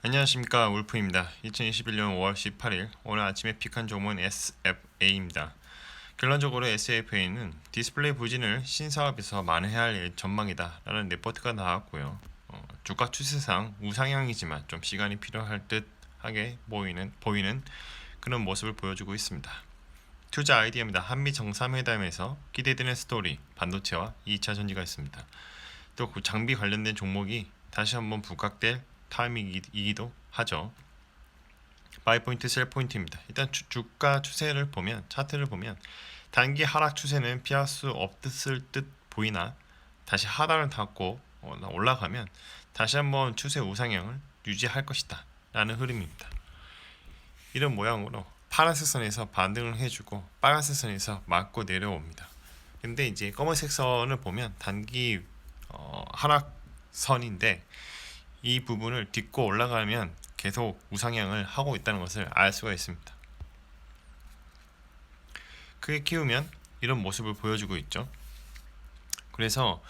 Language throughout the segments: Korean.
안녕하십니까 울프입니다. 2021년 5월 18일 오늘 아침에 픽한 종목은 SFA입니다. 결론적으로 SFA는 디스플레이 부진을 신사업에서 만회해야 할 전망이다 라는 레포트가 나왔고요. 어, 주가 추세상 우상향이지만 좀 시간이 필요할 듯하게 보이는, 보이는 그런 모습을 보여주고 있습니다. 투자 아이디어입니다. 한미 정상회담에서 기대되는 스토리, 반도체와 2차 전지가 있습니다. 또그 장비 관련된 종목이 다시 한번 부각될 타이밍이기도 하죠. 바이 포인트, 셀 포인트입니다. 일단 주, 주가 추세를 보면 차트를 보면 단기 하락 추세는 피할 수 없을 듯 보이나 다시 하단을 닫고 어, 올라가면 다시 한번 추세 우상향을 유지할 것이다 라는 흐름입니다. 이런 모양으로 파란색 선에서 반등을 해주고 빨간색 선에서 맞고 내려옵니다. 근데 이제 검은색 선을 보면 단기 어, 하락 선인데 이 부분을 딛고 올라가면 계속 우상향을 하고 있다는 것을 알 수가 있습니다. 크게 키우면 이런 모습을 보여주고 있죠. 그래서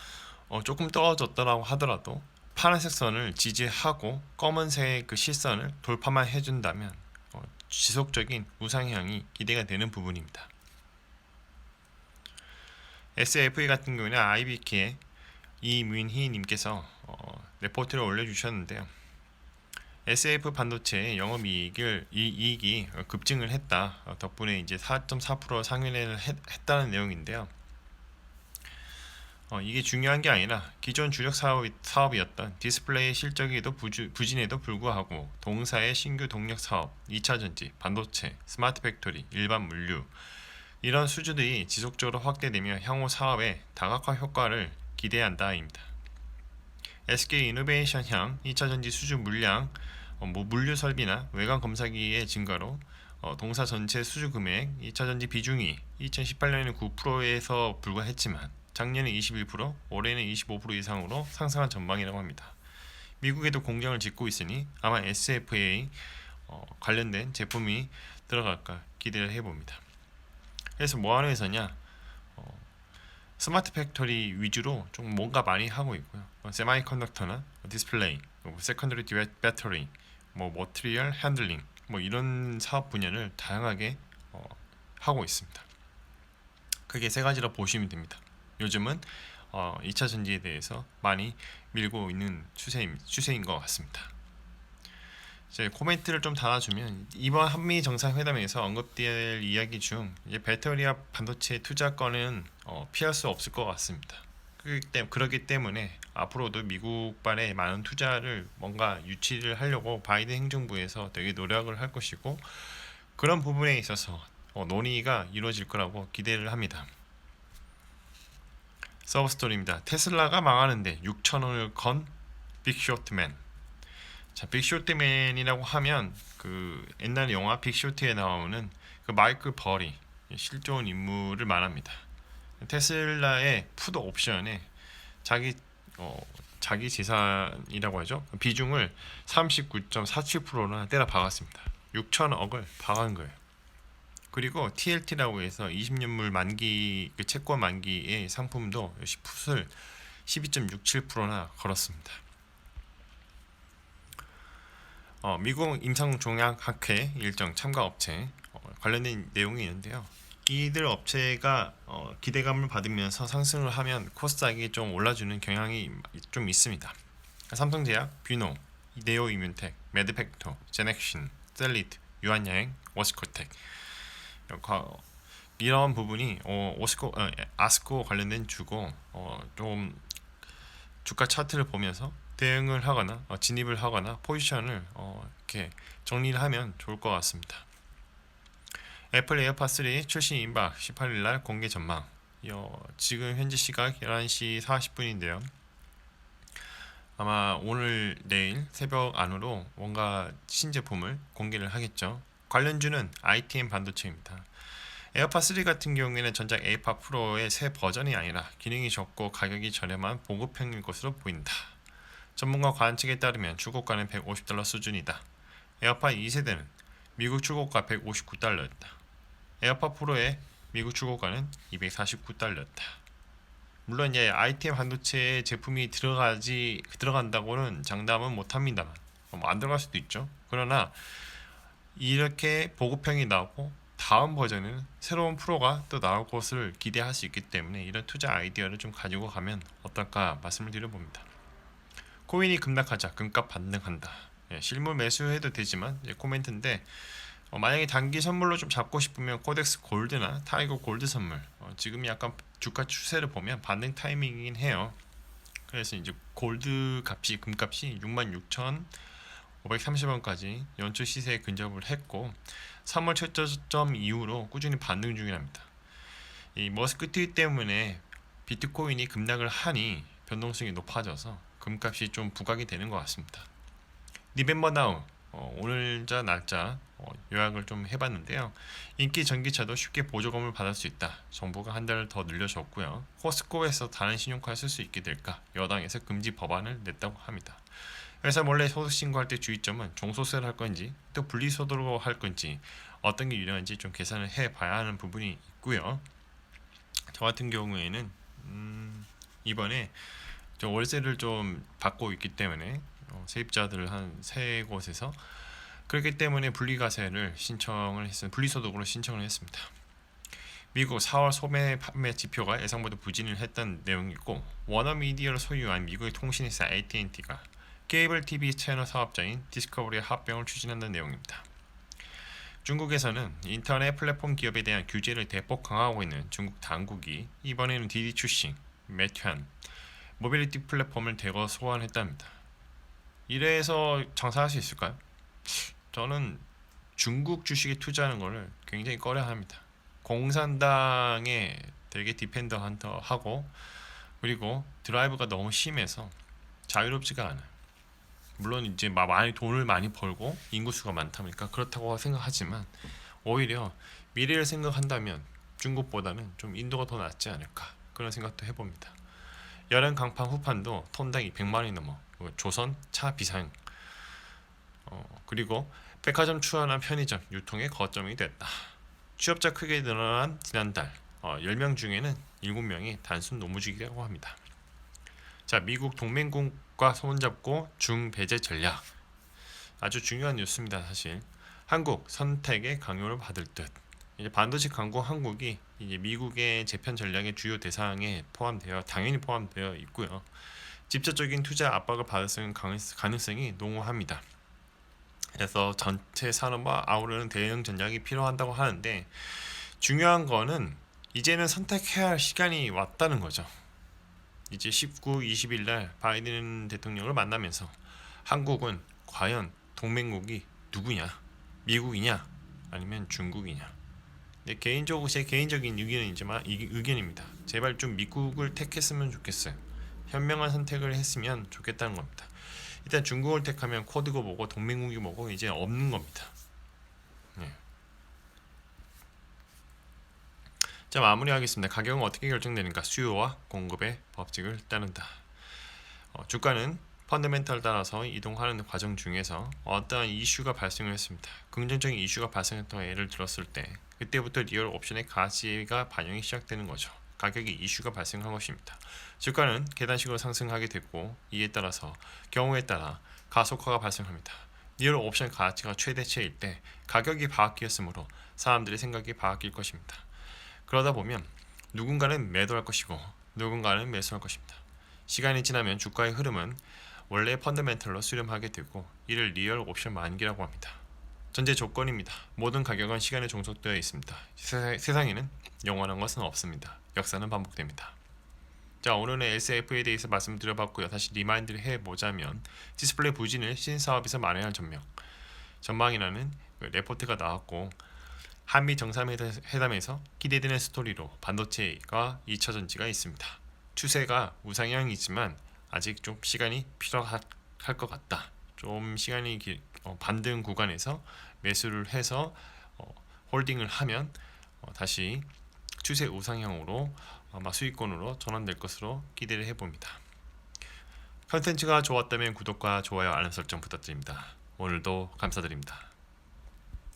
어, 조금 떨어졌더라고 하더라도 파란색 선을 지지하고 검은색 그 실선을 돌파만 해준다면 어, 지속적인 우상향이 기대가 되는 부분입니다. SFE 같은 경우는 IBK의 이민희님께서 어, 레포트를 올려주셨는데요. SF 반도체 영업이익을 이, 이익이 급증을 했다. 어, 덕분에 이제 4.4% 상회를 했, 했다는 내용인데요. 어, 이게 중요한 게 아니라 기존 주력 사업, 사업이 었던 디스플레이 실적에도 부주, 부진에도 불구하고 동사의 신규 동력 사업, 2차 전지, 반도체, 스마트 팩토리, 일반 물류 이런 수주들이 지속적으로 확대되며 향후 사업의 다각화 효과를 기대한다입니다. SK 이노베이션향 2차 전지 수주 물량, 어, 뭐 물류 설비나 외관 검사기의 증가로 어, 동사 전체 수주 금액 2차 전지 비중이 2018년에는 9%에서 불과했지만 작년에 21%, 올해는 25% 이상으로 상승한 전망이라고 합니다. 미국에도 공장을 짓고 있으니 아마 SFA 어, 관련된 제품이 들어갈까 기대를 해봅니다. 그래서 뭐 하는 회사냐? 어, 스마트 팩토리 위주로 좀 뭔가 많이 하고 있고요. 어, 세마이 컨덕터나 디스플레이, 세컨더리 배터리, 뭐 머티리얼 핸들링, 뭐 이런 사업 분야를 다양하게 어, 하고 있습니다. 크게 세 가지로 보시면 됩니다. 요즘은 어, 2차 전지에 대해서 많이 밀고 있는 추세인, 추세인 것 같습니다. 이제 코멘트를 좀 달아주면 이번 한미 정상회담에서 언급될 이야기 중 이제 배터리와 반도체 투자권은 어, 피할 수 없을 것 같습니다. 그렇기, 때문에 앞으로도 미국발의 많은 투자를 뭔가 유치를 하려고 바이든 행정부에서 되게 노력을 할 것이고 그런 부분에 있어서 어, 논의가 이루어질 거라고 기대를 합니다. 서브 스토리입니다. 테슬라가 망하는데 6천 원을 건 빅쇼트맨. 자, 빅쇼트맨이라고 하면 그 옛날 영화 빅쇼트에 나오는 그 마이클 버리 실존 인물을 말합니다. 테슬라의 푸드 옵션에 자기 어, 자기 재산이라고 하죠. 비중을 39.47%나 때려 박았습니다. 6천억을 박은 거예요. 그리고 TLT라고 해서 20년물 만기 그 채권 만기의 상품도 역시 풋을 12.67%나 걸었습니다. 어, 미국 임상종약학회 일정 참가 업체 어, 관련된 내용이 있는데요. 이들 업체가 어, 기대감을 받으면서 상승을 하면 코스닥이 좀 올라주는 경향이 좀 있습니다. 삼성제약, 뷰노, 이데오 이뮨텍, 매드팩토, 제넥신, 셀리트, 유한여행, 워스코텍 이런 부분이 어, 오스코, 어, 아스코 관련된 주고 어, 좀 주가 차트를 보면서 대응을 하거나 어, 진입을 하거나 포지션을 어, 이렇게 정리를 하면 좋을 것 같습니다. 애플 에어팟 3 출시 임박 18일 날 공개 전망. 어, 지금 현재 시각 11시 40분인데요. 아마 오늘 내일 새벽 안으로 뭔가 신제품을 공개를 하겠죠. 관련주는 ITM 반도체입니다. 에어팟 3 같은 경우에는 전작 에이팟 프로의 새 버전이 아니라 기능이 적고 가격이 저렴한 보급형일 것으로 보인다. 전문가 관측에 따르면 출고가는 150달러 수준이다. 에어팟 2세대는 미국 출고가 159달러였다. 에어팟 프로의 미국 출고가는 249달러였다. 물론 이제 ITM 반도체 제품이 들어가지 들어간다고는 장담은 못합니다만 어, 뭐안 들어갈 수도 있죠. 그러나 이렇게 보급형이 나오고 다음 버전은 새로운 프로가 또 나올 것을 기대할 수 있기 때문에 이런 투자 아이디어를 좀 가지고 가면 어떨까 말씀을 드려봅니다. 코인이 급락하자 금값 반등한다. 예, 실물 매수해도 되지만 이제 코멘트인데 어, 만약에 단기 선물로 좀 잡고 싶으면 코덱스 골드나 타이거 골드 선물 어, 지금 약간 주가 추세를 보면 반등 타이밍이긴 해요. 그래서 이제 골드 값이 금값이 66,530원까지 연초 시세에 근접을 했고 3월 최저점 이후로 꾸준히 반등 중이랍니다. 이 머스크 트윗 때문에 비트코인이 급락을 하니 변동성이 높아져서 금값이 좀 부각이 되는 것 같습니다. 리멤버 나우 어, 오늘자 날짜 어, 요약을 좀 해봤는데요. 인기 전기차도 쉽게 보조금을 받을 수 있다. 정부가 한 달을 더 늘려줬고요. 코스코에서 다른 신용카를 쓸 수 있게 될까? 여당에서 금지 법안을 냈다고 합니다. 회사 몰래 소득 신고할 때 주의점은 종소세를 할 건지 또 분리소득으로 할 건지 어떤 게 유리한지 좀 계산을 해봐야 하는 부분이 있고요. 저 같은 경우에는 음, 이번에 저 월세를 좀 받고 있기 때문에 어, 세입자들을 한세 곳에서 그렇기 때문에 분리과세를 신청을 했습니다. 분리소득으로 신청을 했습니다. 미국 4월 소매 판매 지표가 예상보다 부진을 했던 내용이 있고 워너미디어를 소유한 미국의 통신회사 AT&T가 케이블 TV 채널 사업자인 디스커버리의 합병을 추진한다는 내용입니다. 중국에서는 인터넷 플랫폼 기업에 대한 규제를 대폭 강화하고 있는 중국 당국이 이번에는 디디 출신 메트한 모빌리티 플랫폼을 대거 소환했답니다. 이래서 장사할 수 있을까요? 저는 중국 주식에 투자하는 것을 굉장히 꺼려합니다. 공산당에 되게 디펜더 하고 그리고 드라이브가 너무 심해서 자유롭지가 않아요. 물론 이제 막 많이 돈을 많이 벌고 인구수가 많다 보니까 그렇다고 생각하지만 오히려 미래를 생각한다면 중국보다는 좀 인도가 더 낫지 않을까 그런 생각도 해봅니다. 여름 강판 후판도 톤당이 100만 원이 넘어 그 조선 차 비상 어, 그리고 백화점 추월한 편의점 유통의 거점이 됐다. 취업자 크게 늘어난 지난달 어, 10명 중에는 7명이 단순 노무직이라고 합니다. 자, 미국 동맹국과 손잡고 중배제 전략 아주 중요한 뉴스입니다. 사실 한국 선택의 강요를 받을 듯 이제 반도체 강국 한국이 이제 미국의 재편 전략의 주요 대상에 포함되어 당연히 포함되어 있고요. 직접적인 투자 압박을 받을 수 있는 가능성이 농후합니다. 그래서 전체 산업과 아우르는 대응 전략이 필요한다고 하는데 중요한 거는 이제는 선택해야 할 시간이 왔다는 거죠. 이제 19, 20일 날 바이든 대통령을 만나면서 한국은 과연 동맹국이 누구냐? 미국이냐? 아니면 중국이냐? 네, 개인적으로 제 개인적인 의견이지만 이 의견입니다. 제발 좀 미국을 택했으면 좋겠어요. 현명한 선택을 했으면 좋겠다는 겁니다. 일단 중국을 택하면 코드가 뭐고 동맹국이 뭐고 이제 없는 겁니다. 네. 자 마무리하겠습니다. 가격은 어떻게 결정되는가? 수요와 공급의 법칙을 따른다. 어, 주가는 펀더멘털 따라서 이동하는 과정 중에서 어떠한 이슈가 발생을 했습니다. 긍정적인 이슈가 발생했던 예를 들었을 때 그때부터 리얼 옵션의 가치가 반영이 시작되는 거죠. 가격이 이슈가 발생한 것입니다. 주가는 계단식으로 상승하게 됐고 이에 따라서 경우에 따라 가속화가 발생합니다. 리얼 옵션 가치가 최대치일 때 가격이 바뀌었으므로 사람들의 생각이 바뀔 것입니다. 그러다 보면 누군가는 매도할 것이고 누군가는 매수할 것입니다. 시간이 지나면 주가의 흐름은 원래 펀더멘털로 수렴하게 되고 이를 리얼 옵션 만기라고 합니다. 전제 조건입니다. 모든 가격은 시간에 종속되어 있습니다. 세상 에는 영원한 것은 없습니다. 역사는 반복됩니다. 자 오늘은 SF에 대해서 말씀드려봤고요. 다시 리마인드를 해보자면 디스플레이 부진을 신사업에서 만회한 전명 전망이라는 그 레포트가 나왔고 한미 정상회담에서 기대되는 스토리로 반도체가 2차 전지가 있습니다. 추세가 우상향이지만 아직 좀 시간이 필요할 것 같다. 좀 시간이 길, 어, 반등 구간에서 매수를 해서 어, 홀딩을 하면 어, 다시 추세 우상향으로 아마 수익권으로 전환될 것으로 기대를 해봅니다. 컨텐츠가 좋았다면 구독과 좋아요 알람 설정 부탁드립니다. 오늘도 감사드립니다.